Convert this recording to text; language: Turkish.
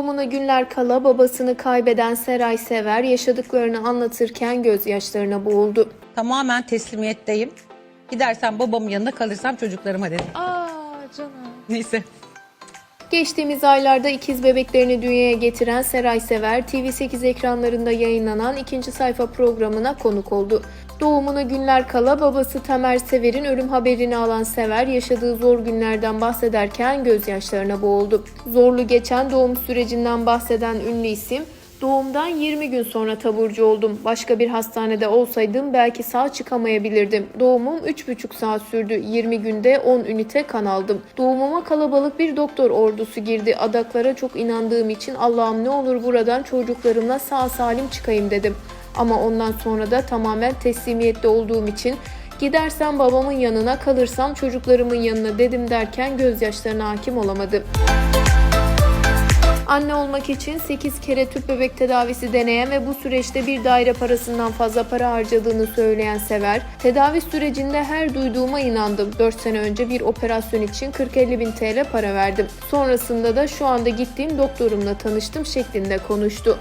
Doğumuna günler kala babasını kaybeden Seray Sever yaşadıklarını anlatırken gözyaşlarına boğuldu. Tamamen teslimiyetteyim. Gidersem babamın yanında kalırsam çocuklarıma dedim. Aa canım. Neyse. Geçtiğimiz aylarda ikiz bebeklerini dünyaya getiren Seray Sever, TV8 ekranlarında yayınlanan ikinci sayfa programına konuk oldu. Doğumuna günler kala babası Tamer Sever'in ölüm haberini alan Sever, yaşadığı zor günlerden bahsederken gözyaşlarına boğuldu. Zorlu geçen doğum sürecinden bahseden ünlü isim, Doğumdan 20 gün sonra taburcu oldum. Başka bir hastanede olsaydım belki sağ çıkamayabilirdim. Doğumum 3,5 saat sürdü. 20 günde 10 ünite kan aldım. Doğumuma kalabalık bir doktor ordusu girdi. Adaklara çok inandığım için Allah'ım ne olur buradan çocuklarımla sağ salim çıkayım dedim. Ama ondan sonra da tamamen teslimiyette olduğum için gidersem babamın yanına kalırsam çocuklarımın yanına dedim derken gözyaşlarına hakim olamadı. Anne olmak için 8 kere tüp bebek tedavisi deneyen ve bu süreçte bir daire parasından fazla para harcadığını söyleyen Sever, tedavi sürecinde her duyduğuma inandım. 4 sene önce bir operasyon için 40-50 bin TL para verdim. Sonrasında da şu anda gittiğim doktorumla tanıştım şeklinde konuştu.